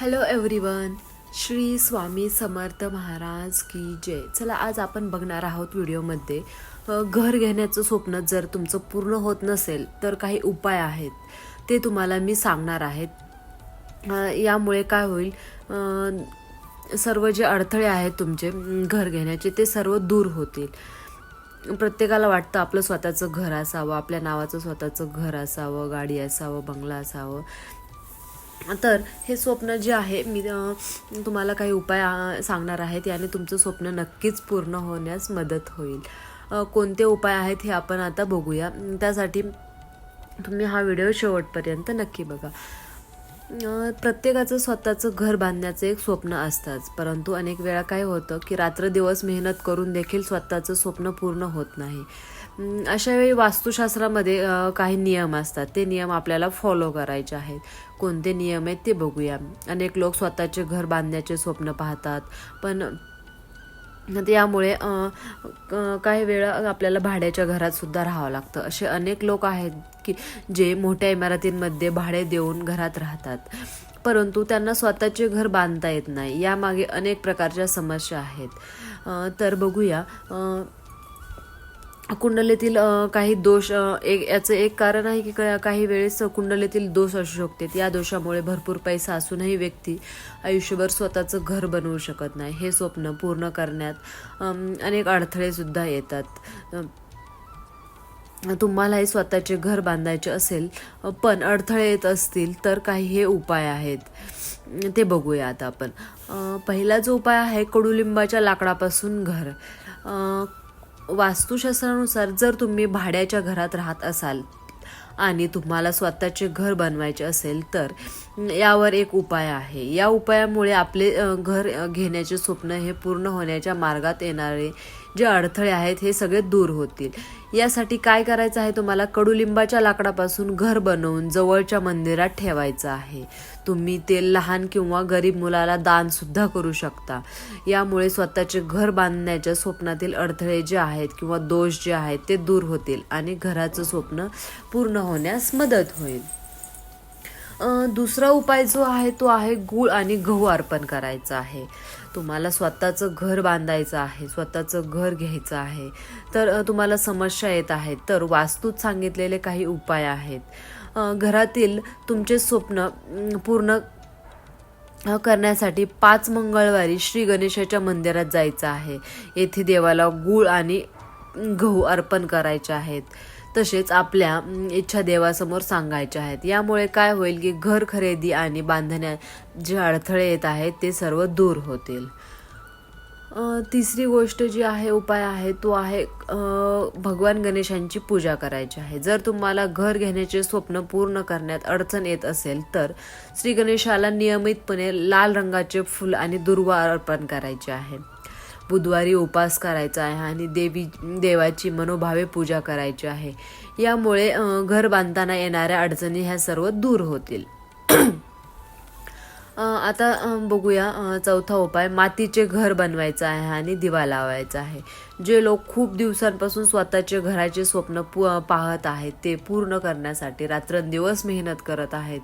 Hello everyone Shri Swami Samarth Maharaj की जय. चला आज आपण बघणार आहोत व्हिडिओमध्ये घर घेण्याचं स्वप्न जर तुमचं पूर्ण होत नसेल तर काही उपाय आहेत. ते तुम्हाला मी सांगणार आहेत. यामुळे काय होईल सर्व जे अडथळे आहेत तुमचे घर घेण्याचे ते सर्व दूर होतील. प्रत्येकाला वाटतं आपलं स्वतःचं घर असावं आपल्या नावाचं स्वतःचं घर असावं गाडी असावं बंगला असावं. तर हे स्वप्न जे आहे मी तुम्हाला काही उपाय सांगणार आहेत याने तुमचं स्वप्न नक्कीच पूर्ण होण्यास मदत होईल. कोणते उपाय आहेत हे आपण आता बघूया. त्यासाठी तुम्ही हा व्हिडिओ शेवटपर्यंत नक्की बघा. प्रत्येकाचं स्वतःचं घर बांधण्याचं एक स्वप्न असतंच. परंतु अनेक वेळा काय होतं की रात्रदिवस मेहनत करून देखील स्वतःचं स्वप्न पूर्ण होत नाही. अशावेळी अशा वेळी वास्तुशास्त्रामध्ये काही नियम असतात. ते नियम आपल्याला फॉलो करायचे आहेत. कोणते नियम आहेत ते बघूया. अनेक लोक स्वतःचे घर बांधण्याचे स्वप्न पाहतात. पण यामुळे काही वेळा आपल्याला भाड्याच्या घरात सुद्धा राहावं लागतं. असे अनेक लोक आहेत की जे मोठ्या इमारतींमध्ये भाडे देऊन घरात राहतात. परंतु त्यांना स्वतःचे घर बांधता येत नाही. यामागे अनेक प्रकारच्या समस्या आहेत. तर बघूया. कुंडलीतील काही दोष एक याचं एक कारण आहे की का- काही वेळेस कुंडलीतील दोष असू शकते. या दोषामुळे भरपूर पैसा असूनही व्यक्ती आयुष्यभर स्वतःचं घर बनवू शकत नाही. हे स्वप्न पूर्ण करण्यात अनेक अडथळेसुद्धा येतात. तुम्हालाही स्वतःचे घर बांधायचे असेल पण अडथळे येत असतील तर काही हे उपाय आहेत. ते बघूया आता आपण पहिला जो उपाय आहे कडुलिंबाच्या लाकडापासून घर. वास्तुशास्त्रानुसार जर तुम्ही भाड्याच्या घरात राहत असाल आणि तुम्हाला स्वतःचे घर बनवायचे असेल तर यावर एक उपाय आहे. या उपायामुळे आपले घर घेण्याचे स्वप्न हे पूर्ण होण्याच्या मार्गात येणारे जे अडथळे आहेत हे सगळे दूर होतील. यासाठी काय करायचं आहे तुम्हाला? कडुलिंबाच्या लाकडापासून घर बनवून जवळच्या मंदिरात ठेवायचं आहे. तुम्ही ते लहान किंवा गरीब मुलाला दानसुद्धा करू शकता. यामुळे स्वतःचे घर बांधण्याच्या स्वप्नातील अडथळे जे आहेत किंवा दोष जे आहेत ते दूर होतील आणि घराचं स्वप्न पूर्ण होण्यास मदत होईल. दुसरा उपाय जो आहे तो आहे गूळ आणि गहू अर्पण करायचा आहे. तुम्हाला स्वतःचं घर बांधायचं आहे स्वतःचं घर घ्यायचं आहे. तर तुम्हाला समस्या येत आहेत तर वास्तूत सांगितलेले काही उपाय आहेत. घरातील तुमचे स्वप्न पूर्ण करण्यासाठी पाच मंगळवारी श्री गणेशाच्या मंदिरात जायचं आहे. येथे देवाला गूळ आणि गहू अर्पण करायचे आहेत. तसेच आपल्या इच्छा देवासमोर सांगायच्या आहेत. यामुळे काय होईल की घर खरेदी आणि बांधण्यात जे अडथळे येत आहेत ते सर्व दूर होतील. तिसरी गोष्ट जी आहे उपाय आहे तो आहे भगवान गणेशांची पूजा करायची आहे. जर तुम्हाला घर घेण्याचे स्वप्न पूर्ण करण्यात अडचण येत असेल तर श्री गणेशाला नियमितपणे लाल रंगाचे फूल आणि दुर्वा अर्पण करायचे आहे. बुधवारी उपास करायचा आहे आणि देवी देवाची मनोभावे पूजा करायची आहे. यामुळे घर बांधताना येणाऱ्या अडचणी ह्या सर्व दूर होतील. आता बघूया चौथा उपाय मातीचे घर बनवायचं आहे आणि दिवा लावायचा आहे. जे लोक खूप दिवसांपासून स्वतःचे घराचे स्वप्न पु पाहत आहेत ते पूर्ण करण्यासाठी रात्रंदिवस मेहनत करत आहेत.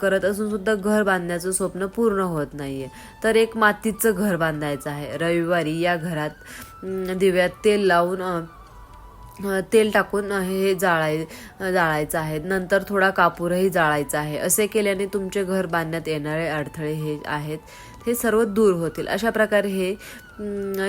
करत असून सुद्धा घर बांधण्याचं स्वप्न पूर्ण होत नाही आहे तर एक मातीचं घर बांधायचं आहे. रविवारी या घरात दिव्यात तेल लावून तेल टाकून हे जाळाय जाळायचं आहे. नंतर थोडा कापूरही जाळायचा आहे. असे केल्याने तुमचे घर बांधण्यात येणारे अडथळे हे आहेत. हे सर्व दूर होतील. अशा प्रकारे हे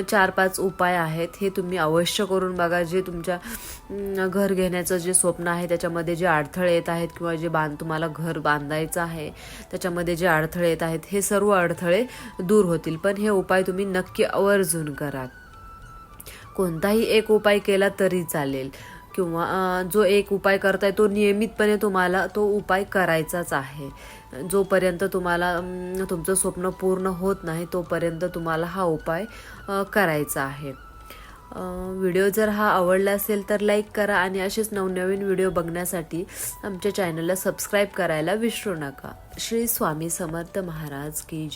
चार पाच उपाय आहेत. हे तुम्ही अवश्य करून बघा. जे तुमच्या घर घेण्याचं जे स्वप्न आहे त्याच्यामध्ये जे अडथळे येत आहेत किंवा जे बांध तुम्हाला घर बांधायचं आहे त्याच्यामध्ये जे अडथळे येत आहेत हे सर्व अडथळे दूर होतील. पण हे उपाय तुम्ही नक्की आवर्जून करा. कोणताही एक उपाय केला तरी चालेल. किंवा जो एक उपाय करताय तो नियमितपणे तुम्हाला तो उपाय करायचाच आहे. जोपर्यंत तुम्हाला तुमचं स्वप्न पूर्ण होत नाही तोपर्यंत तुम्हाला हा उपाय करायचा आहे. व्हिडिओ जर हा आवडला असेल तर लाईक करा आणि असेच नवनवीन व्हिडिओ बघण्यासाठी आमच्या चॅनलला सबस्क्राईब करायला विसरू नका. श्री स्वामी समर्थ महाराज की जय.